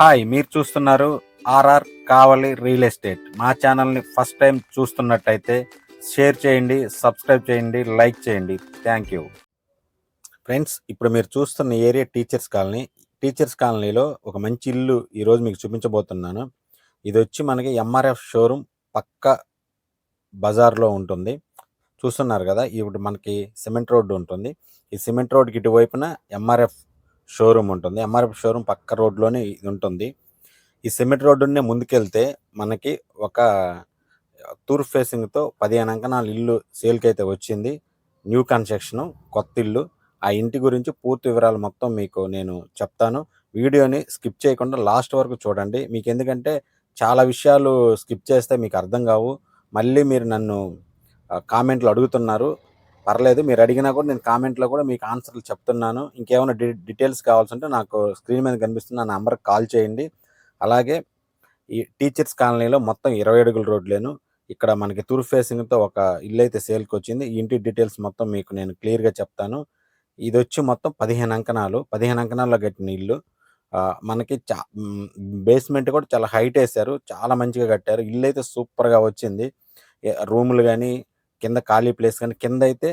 Hi మీరు చూస్తున్నారు RR కావలి real estate. మా ఛానల్ని ఫస్ట్ టైం చూస్తున్నట్టయితే షేర్ చేయండి సబ్స్క్రైబ్ చేయండి లైక్ చేయండి. Thank you. ఫ్రెండ్స్ ఇప్పుడు మీరు చూస్తున్న ఏరియా టీచర్స్ కాలనీ. టీచర్స్ కాలనీలో ఒక మంచి ఇల్లు ఈరోజు మీకు చూపించబోతున్నాను. ఇది వచ్చి మనకి ఎంఆర్ఎఫ్ షోరూమ్ పక్క బజార్లో ఉంటుంది. చూస్తున్నారు కదా ఇప్పుడు మనకి సిమెంట్ రోడ్డు ఉంటుంది. ఈ సిమెంట్ రోడ్కి ఇటువైపున ఎంఆర్ఎఫ్ షోరూమ్ ఉంటుంది. ఎంఆర్ఎఫ్ షోరూమ్ పక్క రోడ్లోనే ఇది ఉంటుంది. ఈ సిమెంట్ రోడ్డునే ముందుకెళ్తే మనకి ఒక తూర్పు ఫేసింగ్తో పదిహేను అంకణాల ఇల్లు సేల్కి అయితే వచ్చింది. న్యూ కన్స్ట్రక్షన్ కొత్త ఇల్లు. ఆ ఇంటి గురించి పూర్తి వివరాలు మొత్తం మీకు నేను చెప్తాను. వీడియోని స్కిప్ చేయకుండా లాస్ట్ వరకు చూడండి. మీకు ఎందుకంటే చాలా విషయాలు స్కిప్ చేస్తే మీకు అర్థం కావు. మళ్ళీ మీరు నన్ను కామెంట్లు అడుగుతున్నారు. పర్లేదు మీరు అడిగినా కూడా నేను కామెంట్లో కూడా మీకు ఆన్సర్లు చెప్తున్నాను. ఇంకేమైనా డి డీటెయిల్స్ కావాల్సి ఉంటే నాకు స్క్రీన్ మీద కనిపిస్తున్న నా నెంబర్కి కాల్ చేయండి. అలాగే ఈ టీచర్స్ కాలనీలో మొత్తం ఇరవై అడుగుల రోడ్లేను. ఇక్కడ మనకి తూర్పు ఫేసింగ్తో ఒక ఇల్లు అయితే సేల్కి వచ్చింది ఈ ఇంటి డీటెయిల్స్ మొత్తం మీకు నేను క్లియర్గా చెప్తాను. ఇది వచ్చి మొత్తం పదిహేను అంకణాలు. పదిహేను అంకణాల్లో కట్టిన ఇల్లు. మనకి చా బేస్మెంట్ కూడా చాలా హైట్ వేశారు. చాలా మంచిగా కట్టారు. ఇల్లు అయితే సూపర్గా వచ్చింది. రూములు కానీ కింద ఖాళీ ప్లేస్ కానీ కింద అయితే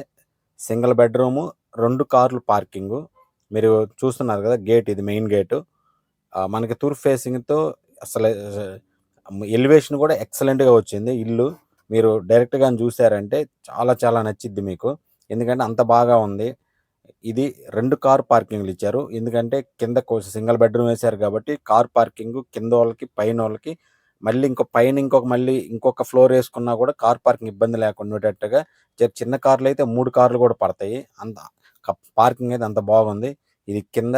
సింగిల్ బెడ్రూము రెండు కార్లు పార్కింగు. మీరు చూస్తున్నారు కదా గేట్ ఇది మెయిన్ గేటు. మనకి తూర్ ఫేసింగ్తో అసలు ఎలివేషన్ కూడా ఎక్సలెంట్గా వచ్చింది. ఇల్లు మీరు డైరెక్ట్గా చూసారంటే చాలా చాలా నచ్చిద్ది మీకు. ఎందుకంటే అంత బాగా ఉంది. ఇది రెండు కార్ పార్కింగ్లు ఇచ్చారు. ఎందుకంటే కింద సింగిల్ బెడ్రూమ్ వేశారు కాబట్టి కార్ పార్కింగ్ కింద వాళ్ళకి పైన వాళ్ళకి మళ్ళీ ఇంకో పైన ఇంకొక మళ్ళీ ఇంకొక ఫ్లోర్ వేసుకున్నా కూడా కార్ పార్కింగ్ ఇబ్బంది లేకుండా ఉండేటట్టుగా జర చిన్న కార్లు అయితే మూడు కార్లు కూడా పడతాయి. అంత పార్కింగ్ అయితే అంత బాగుంది. ఇది కింద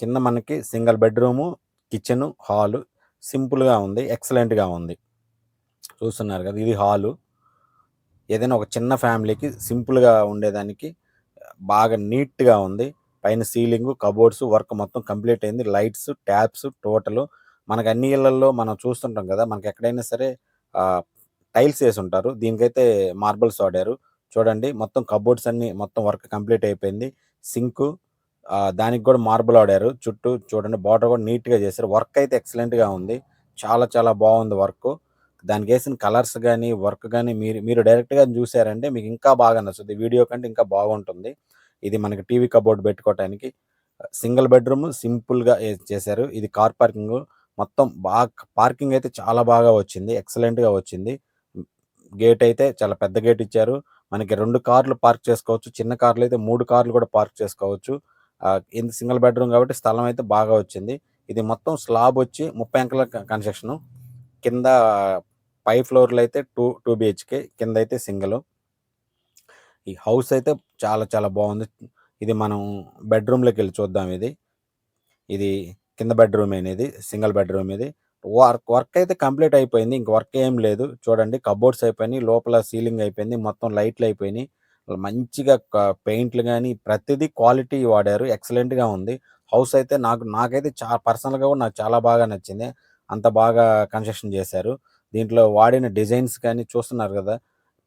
కింద మనకి సింగిల్ బెడ్రూము కిచెన్ హాలు సింపుల్గా ఉంది ఎక్సలెంట్గా ఉంది. చూస్తున్నారు కదా ఇది హాలు. ఏదైనా ఒక చిన్న ఫ్యామిలీకి సింపుల్గా ఉండేదానికి బాగా నీట్గా ఉంది. పైన సీలింగ్ కబోర్డ్స్ వర్క్ మొత్తం కంప్లీట్ అయింది. లైట్స్ ట్యాప్స్ టోటల్ మనకి అన్ని ఇళ్ళలో మనం చూస్తుంటాం కదా మనకి ఎక్కడైనా సరే టైల్స్ వేసి ఉంటారు దీనికైతే మార్బల్స్ వాడారు. చూడండి మొత్తం కబోర్డ్స్ అన్ని మొత్తం వర్క్ కంప్లీట్ అయిపోయింది. సింక్ దానికి కూడా మార్బుల్ ఆడారు చుట్టూ చూడండి బార్డర్ కూడా నీట్గా చేశారు. వర్క్ అయితే ఎక్సలెంట్గా ఉంది. చాలా చాలా బాగుంది వర్క్. దానికి వేసిన కలర్స్ కానీ వర్క్ కానీ మీరు మీరు డైరెక్ట్గా చూసారంటే మీకు ఇంకా బాగా నచ్చుతుంది వీడియో కంటే ఇంకా బాగుంటుంది. ఇది మనకి టీవీ కబోర్డ్ పెట్టుకోవడానికి సింగిల్ బెడ్రూమ్ సింపుల్గా చేశారు. ఇది కార్ పార్కింగ్. మొత్తం బాగా పార్కింగ్ అయితే చాలా బాగా వచ్చింది. ఎక్సలెంట్గా వచ్చింది. గేట్ అయితే చాలా పెద్ద గేట్ ఇచ్చారు. మనకి రెండు కార్లు పార్క్ చేసుకోవచ్చు. చిన్న కార్లు అయితే మూడు కార్లు కూడా పార్క్ చేసుకోవచ్చు. ఇది సింగిల్ బెడ్రూమ్ కాబట్టి స్థలం అయితే బాగా వచ్చింది. ఇది మొత్తం స్లాబ్ వచ్చి ముప్పై అంకల కన్స్ట్రక్షన్. కింద పై ఫ్లోర్లో అయితే టూ టూ బిహెచ్కే కింద అయితే సింగిల్. ఈ హౌస్ అయితే చాలా చాలా బాగుంది. ఇది మనం బెడ్రూమ్లోకి వెళ్ళి చూద్దాం ఇది. ఇది కింద బెడ్రూమ్ అనేది సింగిల్ బెడ్రూమ్ ఇది. వర్క్ వర్క్ అయితే కంప్లీట్ అయిపోయింది. ఇంక వర్క్ ఏం లేదు. చూడండి కబోర్డ్స్ అయిపోయినాయి లోపల సీలింగ్ అయిపోయింది మొత్తం లైట్లు అయిపోయినాయి. మంచిగా పెయింట్లు కానీ ప్రతిదీ క్వాలిటీ వాడారు. ఎక్సలెంట్గా ఉంది. హౌస్ అయితే నాకు నాకైతే చా పర్సనల్గా కూడా నాకు చాలా బాగా నచ్చింది. అంత బాగా కన్స్ట్రక్షన్ చేశారు. దీంట్లో వాడిన డిజైన్స్ కానీ చూస్తున్నారు కదా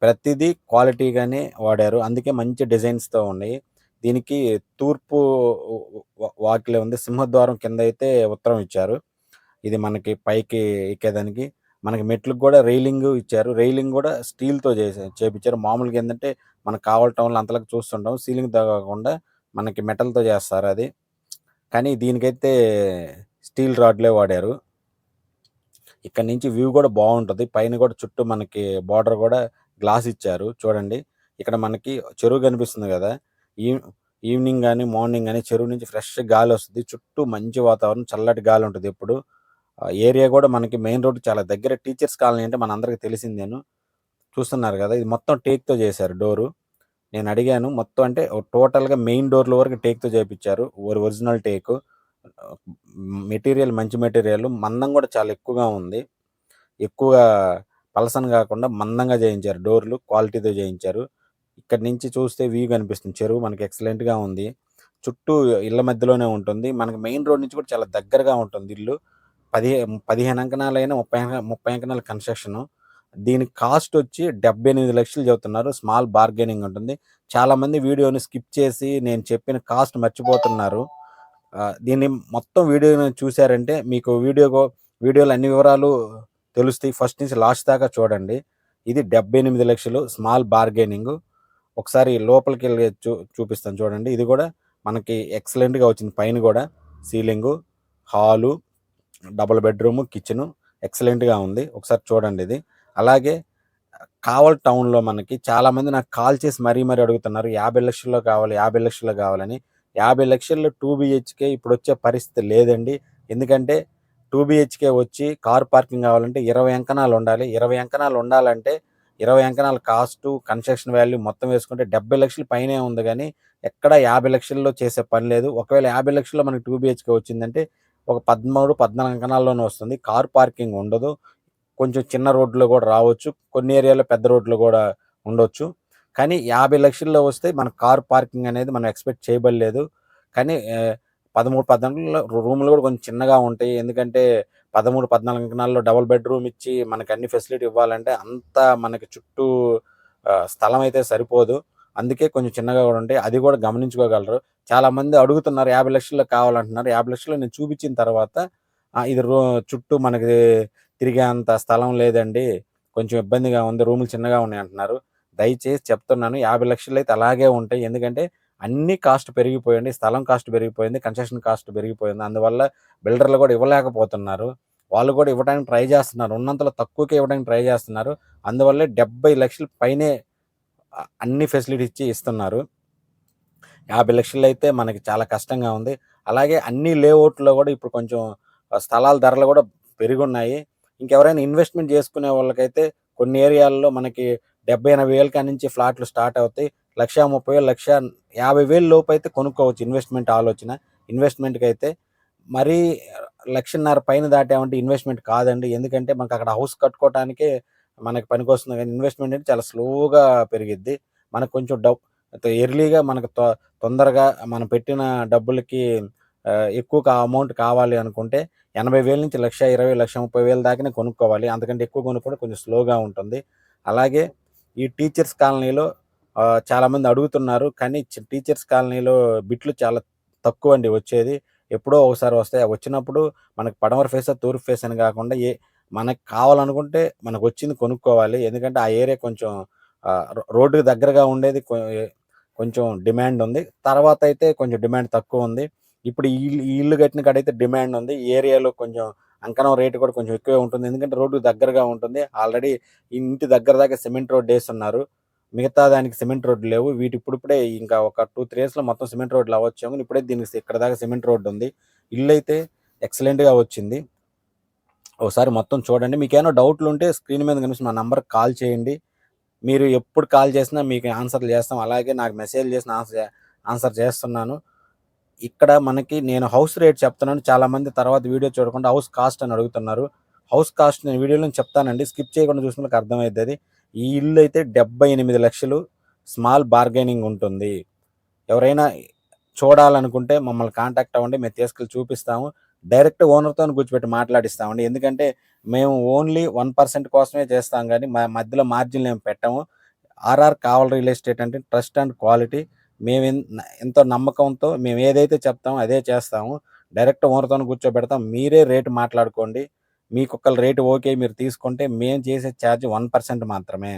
ప్రతిదీ క్వాలిటీగానే వాడారు. అందుకే మంచి డిజైన్స్తో ఉన్నాయి. దీనికి తూర్పు వాకిలే ఉంది. సింహద్వారం కింద అయితే ఉత్తరం ఇచ్చారు. ఇది మనకి పైకి ఎక్కేదానికి మనకి మెట్లకు కూడా రైలింగ్ ఇచ్చారు. రైలింగ్ కూడా స్టీల్తో చేసే చేపించారు. మామూలుగా ఏంటంటే మనకు కావాలి టౌన్లో అంతలకు చూస్తుంటాం. సీలింగ్ తగ్గకుండా మనకి మెటల్తో చేస్తారు అది. కానీ దీనికైతే స్టీల్ రాడ్లే వాడారు. ఇక్కడ నుంచి వ్యూ కూడా బాగుంటుంది. పైన కూడా చుట్టూ మనకి బార్డర్ కూడా గ్లాస్ ఇచ్చారు. చూడండి. ఇక్కడ మనకి చెరువు కనిపిస్తుంది కదా. ఈ ఈవినింగ్ కానీ మార్నింగ్ కానీ చెరువు నుంచి ఫ్రెష్ గాలి వస్తుంది. చుట్టూ మంచి వాతావరణం చల్లటి గాలి ఉంటుంది ఎప్పుడు. ఏరియా కూడా మనకి మెయిన్ రోడ్ చాలా దగ్గర టీచర్స్ కాలనీ అంటే మన అందరికి తెలిసిందేను చూస్తున్నారు కదా ఇది మొత్తం టేక్తో చేశారు డోరు. నేను అడిగాను మొత్తం అంటే టోటల్గా మెయిన్ డోర్ల వరకు టేక్తో చేపించారు. Original teak. మెటీరియల్ మంచి మెటీరియల్ మందం కూడా చాలా ఎక్కువగా ఉంది. ఎక్కువగా పలసన్ కాకుండా మందంగా చేయించారు. డోర్లు క్వాలిటీతో చేయించారు. ఇక్కడ నుంచి చూస్తే వ్యూ కనిపిస్తుంది. చెరువు మనకి ఎక్సలెంట్గా ఉంది. చుట్టూ ఇళ్ళ మధ్యలోనే ఉంటుంది. మనకి మెయిన్ రోడ్ నుంచి కూడా చాలా దగ్గరగా ఉంటుంది ఇల్లు. పది పదిహేను అంకణాలైన ముప్పై ముప్పై అంకణాల కన్స్ట్రక్షన్ దీని కాస్ట్ వచ్చి డెబ్బై ఎనిమిది లక్షలు చెబుతున్నారు. స్మాల్ బార్గెనింగ్ ఉంటుంది. చాలామంది వీడియోని స్కిప్ చేసి నేను చెప్పిన కాస్ట్ మర్చిపోతున్నారు. దీన్ని మొత్తం వీడియోని చూశారంటే మీకు వీడియో వీడియోలో అన్ని వివరాలు తెలుస్తాయి. ఫస్ట్ నుంచి లాస్ట్ దాకా చూడండి. ఇది డెబ్బై ఎనిమిది లక్షలు స్మాల్ బార్గెనింగ్ ఒకసారి లోపలికి వెళ్ళి చూ చూపిస్తాను చూడండి. ఇది కూడా మనకి ఎక్సలెంట్గా వచ్చింది. పైన కూడా ceiling hall double bedroom kitchen ఎక్సలెంట్గా ఉంది. ఒకసారి చూడండి ఇది. అలాగే కావల్ టౌన్లో మనకి చాలామంది నాకు కాల్ చేసి మరీ మరీ అడుగుతున్నారు యాభై లక్షల్లో కావాలి యాభై లక్షల్లో కావాలని. యాభై లక్షల్లో టూ బిహెచ్కే ఇప్పుడు వచ్చే పరిస్థితి లేదండి. ఎందుకంటే టూ బిహెచ్కే వచ్చి కార్ పార్కింగ్ కావాలంటే ఇరవై అంకణాలు ఉండాలి. ఇరవై అంకణాలు ఉండాలంటే ఇరవై అంకణాల కాస్ట్ కన్స్ట్రక్షన్ వాల్యూ మొత్తం వేసుకుంటే డెబ్బై లక్షల పైనే ఉంది కానీ ఎక్కడ యాభై లక్షల్లో చేసే పని లేదు. ఒకవేళ యాభై లక్షల్లో మనకి టూ బిహెచ్కే వచ్చిందంటే ఒక పదమూడు పద్నాలుగు అంకణాల్లోనే వస్తుంది. కార్ పార్కింగ్ ఉండదు. కొంచెం చిన్న రోడ్లో కూడా రావచ్చు. కొన్ని ఏరియాలో పెద్ద రోడ్లు కూడా ఉండొచ్చు. కానీ యాభై లక్షల్లో వస్తే మన కార్ పార్కింగ్ అనేది మనం ఎక్స్పెక్ట్ చేయబడలేదు. కానీ పదమూడు పద్నాలుగులో రూములు కూడా కొంచెం చిన్నగా ఉంటాయి. ఎందుకంటే పదమూడు పద్నాలుగు అంకణాల్లో డబుల్ బెడ్రూమ్ ఇచ్చి మనకి అన్ని ఫెసిలిటీ ఇవ్వాలంటే అంత మనకి చుట్టూ స్థలం అయితే సరిపోదు. అందుకే కొంచెం చిన్నగా కూడా ఉంటాయి. అది కూడా గమనించుకోగలరు. చాలా మంది అడుగుతున్నారు యాభై లక్షల్లో కావాలంటున్నారు. యాభై లక్షలు నేను చూపించిన తర్వాత ఇది రూ చుట్టూ మనకి తిరిగే అంత స్థలం లేదండి. కొంచెం ఇబ్బందిగా ఉంది. రూములు చిన్నగా ఉన్నాయి అంటున్నారు. దయచేసి చెప్తున్నాను యాభై లక్షలు అయితే అలాగే ఉంటాయి. ఎందుకంటే అన్ని కాస్ట్ పెరిగిపోయింది స్థలం కాస్ట్ పెరిగిపోయింది కన్స్ట్రక్షన్ కాస్ట్ పెరిగిపోయింది. అందువల్ల బిల్డర్లు కూడా ఇవ్వలేకపోతున్నారు. వాళ్ళు కూడా ఇవ్వడానికి ట్రై చేస్తున్నారు. ఉన్నంతలో తక్కువకే ఇవ్వడానికి ట్రై చేస్తున్నారు. అందువల్ల డెబ్బై లక్షల పైనే అన్ని ఫెసిలిటీ ఇచ్చి ఇస్తున్నారు. యాభై లక్షలు అయితే మనకి చాలా కష్టంగా ఉంది. అలాగే అన్ని లేఅవుట్లో కూడా ఇప్పుడు కొంచెం స్థలాల ధరలు కూడా పెరుగున్నాయి. ఇంకెవరైనా ఇన్వెస్ట్మెంట్ చేసుకునే వాళ్ళకైతే కొన్ని ఏరియాల్లో మనకి డెబ్బై ఎనభై వేల కాడి నుంచి ఫ్లాట్లు స్టార్ట్ అవుతాయి. లక్ష ముప్పై వేలు లక్ష యాభై వేలు లోపు అయితే కొనుక్కోవచ్చు ఇన్వెస్ట్మెంట్ ఆలోచన. ఇన్వెస్ట్మెంట్కి అయితే మరీ లక్షన్నర పైన దాటామంటే ఇన్వెస్ట్మెంట్ కాదండి. ఎందుకంటే మనకు అక్కడ హౌస్ కట్టుకోవటానికే మనకి పనికొస్తుంది కానీ ఇన్వెస్ట్మెంట్ అంటే చాలా స్లోగా పెరిగిద్ది. మనకు కొంచెం డబ్ ఎర్లీగా మనకు తొ- తొందరగా మనం పెట్టిన డబ్బులకి ఎక్కువ అమౌంట్ కావాలి అనుకుంటే ఎనభై వేల నుంచి లక్ష ఇరవై లక్ష ముప్పై వేల దాకానే కొనుక్కోవాలి. అంతకంటే ఎక్కువ కొనుక్కోవడం కొంచెం స్లోగా ఉంటుంది. అలాగే ఈ టీచర్స్ కాలనీలో చాలామంది అడుగుతున్నారు. కానీ టీచర్స్ కాలనీలో బిట్లు చాలా తక్కువ అండి వచ్చేది. ఎప్పుడో ఒకసారి వస్తాయి. వచ్చినప్పుడు మనకు పడమర ఫేస్ తూర్పు ఫేస్ అని కాకుండా ఏ మనకు కావాలనుకుంటే మనకు వచ్చింది కొనుక్కోవాలి. ఎందుకంటే ఆ ఏరియా కొంచెం రోడ్డుకి దగ్గరగా ఉండేది. కొంచెం డిమాండ్ ఉంది. తర్వాత అయితే కొంచెం డిమాండ్ తక్కువ ఉంది. ఇప్పుడు ఈ ఇల్లు ఇల్లు కట్టిన కాడైతే డిమాండ్ ఉంది. ఏరియాలో కొంచెం అంకణం రేటు కూడా కొంచెం ఎక్కువే ఉంటుంది. ఎందుకంటే రోడ్డు దగ్గరగా ఉంటుంది. ఆల్రెడీ ఇంటి దగ్గర దాకా సిమెంట్ రోడ్ వేస్తున్నారు. మిగతా దానికి సిమెంట్ రోడ్డు లేవు. వీటి ఇప్పుడిప్పుడే ఇంకా ఒక టూ త్రీ ఇయర్స్లో మొత్తం సిమెంట్ రోడ్లు అవ్వచ్చు ఇప్పుడే దీనికి ఇక్కడ దాకా సిమెంట్ రోడ్డు ఉంది. ఇల్లు అయితే ఎక్సలెంట్గా వచ్చింది. ఒకసారి మొత్తం చూడండి. మీకు ఏమైనా డౌట్లు ఉంటే స్క్రీన్ మీద కనిపిస్తున్న మా నంబర్కి కాల్ చేయండి. మీరు ఎప్పుడు కాల్ చేసినా మీకు ఆన్సర్ చేస్తాం. అలాగే నాకు మెసేజ్ చేసిన ఆన్సర్ ఆన్సర్ చేస్తున్నాను. ఇక్కడ మనకి నేను హౌస్ రేట్ చెప్తున్నాను. చాలా మంది తర్వాత వీడియో చూడకుండా హౌస్ కాస్ట్ అని అడుగుతున్నారు. హౌస్ కాస్ట్ నేను వీడియోలో చెప్తానండి. స్కిప్ చేయకుండా చూసిన అర్థమవుతుంది ఈ ఇల్లు అయితే డెబ్బై ఎనిమిది లక్షలు స్మాల్ బార్గెనింగ్ ఉంటుంది. ఎవరైనా చూడాలనుకుంటే మమ్మల్ని కాంటాక్ట్ అవ్వండి మేము తీసుకెళ్ళి చూపిస్తాము. డైరెక్ట్ ఓనర్తో కూర్చోబెట్టి మాట్లాడిస్తామండి. ఎందుకంటే మేము ఓన్లీ వన్ పర్సెంట్ కోసమే చేస్తాం కానీ మా మధ్యలో మార్జిన్లు ఏమి పెట్టాము. ఆర్ఆర్ కావల్ రియల్ ఎస్టేట్ అంటే ట్రస్ట్ అండ్ క్వాలిటీ. మేము ఎంతో నమ్మకంతో మేము ఏదైతే చెప్తామో అదే చేస్తాము. డైరెక్ట్ ఓనర్తో కూర్చోబెడతాం. మీరే రేటు మాట్లాడుకోండి. మీకు ఒక రేటు ఓకే మీరు తీసుకుంటే మేము చేసే ఛార్జ్ వన్ పర్సెంట్ మాత్రమే.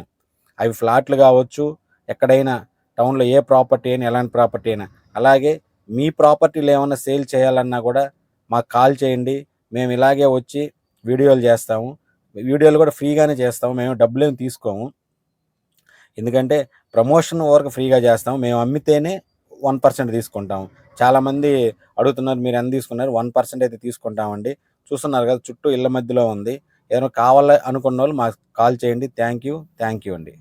అవి ఫ్లాట్లు కావచ్చు ఎక్కడైనా టౌన్లో ఏ ప్రాపర్టీ అయినా ఎలాంటి ప్రాపర్టీ అయినా. అలాగే మీ ప్రాపర్టీలు ఏమైనా సేల్ చేయాలన్నా కూడా మాకు కాల్ చేయండి. మేము ఇలాగే వచ్చి వీడియోలు చేస్తాము. వీడియోలు కూడా ఫ్రీగానే చేస్తాము. మేము డబ్బులు ఏమి తీసుకోము. ఎందుకంటే ప్రమోషన్ వరకు ఫ్రీగా చేస్తాము. మేము అమ్మితేనే వన్ పర్సెంట్ తీసుకుంటాము. చాలామంది అడుగుతున్నారు మీరు ఎంత తీసుకున్నారు? వన్ పర్సెంట్ అయితే తీసుకుంటామండి. చూస్తున్నారు కదా చుట్టూ ఇళ్ళ మధ్యలో ఉంది. ఏదైనా కావాలి అనుకున్న వాళ్ళు మాకు కాల్ చేయండి. Thank you. థ్యాంక్ యూ అండి.